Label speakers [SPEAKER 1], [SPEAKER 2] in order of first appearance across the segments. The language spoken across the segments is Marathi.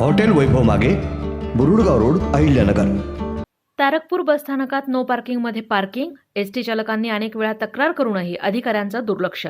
[SPEAKER 1] हॉटेल वैभव मागे बुरुडगाव रोड अहिल्यानगर.
[SPEAKER 2] तारकपूर बसस्थानकात नो पार्किंगमध्ये पार्किंग एस टी चालकांनी अनेक वेळा तक्रार करूनही अधिकाऱ्यांचं दुर्लक्ष.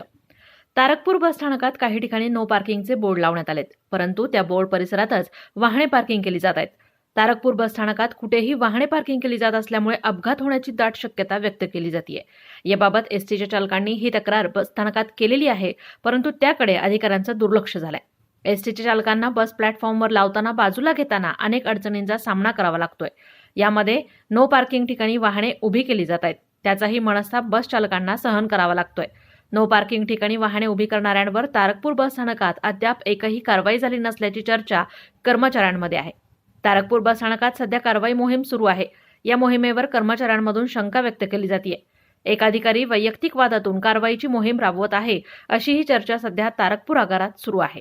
[SPEAKER 2] तारकपूर बसस्थानकात काही ठिकाणी नो पार्किंगचे बोर्ड लावण्यात आलेत परंतु त्या बोर्ड परिसरातच वाहने पार्किंग केली जात आहेत. तारकपूर बसस्थानकात कुठेही वाहने पार्किंग केली जात असल्यामुळे अपघात होण्याची दाट शक्यता व्यक्त केली जाते याबाबत एसटीच्या चालकांनी ही तक्रार बसस्थानकात केलेली आहे परंतु त्याकडे अधिकाऱ्यांचं दुर्लक्ष झालंय. एस टीच्या चालकांना बस प्लॅटफॉर्मवर लावताना बाजूला घेताना अनेक अडचणींचा सामना करावा लागतोय. यामध्ये नो पार्किंग ठिकाणी वाहने उभी केली जात आहेत. त्याचाही मनस्ताप बस चालकांना सहन करावा लागतोय. नो पार्किंग ठिकाणी वाहने उभी करणाऱ्यांवर तारकपूर बस स्थानकात अद्याप एकही कारवाई झाली नसल्याची चर्चा कर्मचाऱ्यांमध्ये आहे. तारकपूर बस स्थानकात सध्या कारवाई मोहीम सुरू आहे. या मोहिमेवर कर्मचाऱ्यांमधून शंका व्यक्त केली जाते एक अधिकारी वैयक्तिक वादातून कारवाईची मोहीम राबवत आहे अशी ही चर्चा सध्या तारकपूर आगारात सुरू आहे.